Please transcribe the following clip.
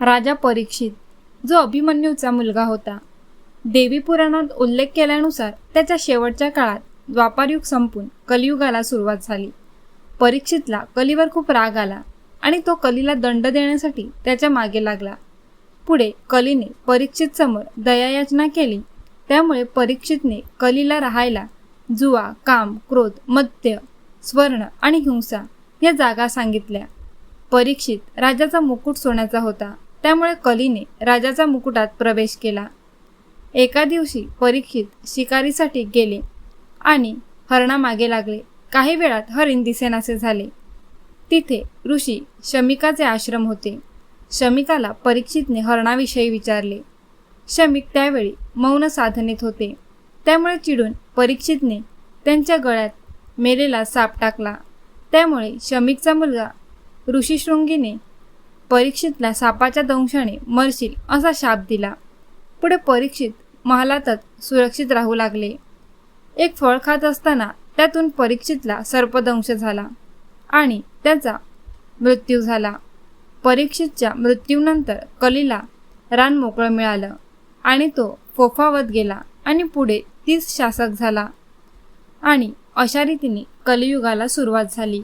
राजा परीक्षित जो अभिमन्यूचा मुलगा होता. देवी पुराणात उल्लेख केल्यानुसार त्याच्या शेवटच्या काळात द्वापारयुग संपून कलियुगाला सुरुवात झाली. परीक्षितला कलीवर खूप राग आला आणि तो कलीला दंड देण्यासाठी त्याच्यामागे लागला. पुढे कलीने परीक्षित समोर दयायाचना केली. त्यामुळे परीक्षितने कलीला राहायला जुवा काम क्रोध मद्य स्वर्ण आणि हिंसा या जागा सांगितल्या. परीक्षित राजाचा मुकुट सोन्याचा होता. त्यामुळे कलीने राजाचा मुकुटात प्रवेश केला. एका दिवशी परीक्षित शिकारीसाठी गेले आणि हरणामागे लागले. काही वेळात हरिण दिसेनासे झाले. तिथे ऋषी शमिकाचे आश्रम होते. शमिकाला परीक्षितने हरणाविषयी विचारले. शमिक त्यावेळी मौन साधनेत होते. त्यामुळे चिडून परीक्षितने त्यांच्या गळ्यात मेलेला साप टाकला. त्यामुळे शमिकचा मुलगा ऋषीशृंगीने परीक्षितला सापाच्या दंशाने मरशील असा शाप दिला. पुढे परीक्षित महालातच सुरक्षित राहू लागले. एक फळ खात असताना त्यातून परीक्षितला सर्पदंश झाला आणि त्याचा मृत्यू झाला. परीक्षितच्या मृत्यूनंतर कलीला रान मोकळं मिळालं आणि तो फोफावत गेला आणि पुढे तीस शासक झाला. आणि अशा रीतीने कलियुगाला सुरुवात झाली.